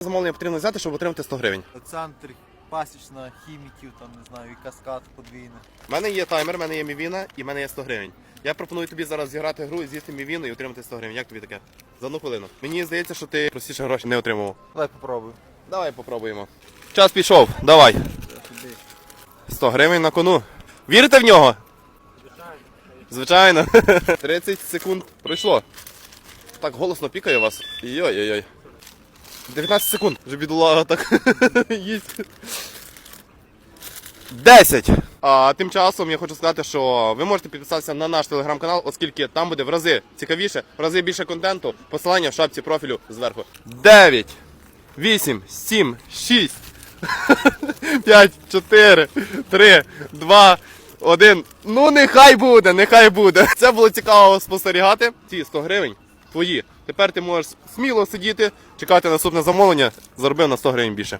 Замовлення потрібно взяти, щоб отримати 100 гривень. Центр, пасічна, хіміків, там не знаю, і каскад подвійний. У мене є таймер, в мене є мівіна і в мене є 100 гривень. Я пропоную тобі зараз зіграти гру, з'їсти мівіну і отримати 100 гривень. Як тобі таке? За одну хвилину. Мені здається, що ти простіше гроші не отримував. Давай попробуй. Давай попробуємо. Час пішов, давай. 100 гривень на кону. Вірите в нього? Звичайно. 30 секунд пройшло. Так голосно пікає вас. Йой-йой-йой. 19 секунд. Вже бідолага так їсть. 10. А тим часом я хочу сказати, що ви можете підписатися на наш телеграм-канал, оскільки там буде в рази цікавіше, в рази більше контенту. Посилання в шапці профілю зверху. 9, 8, 7, 6, 5, 4, 3, 2, 1. Ну нехай буде, нехай буде. Це було цікаво спостерігати. Ці 100 гривень твої. Тепер ти можеш сміло сидіти, чекати наступне замовлення, заробив на 100 гривень більше.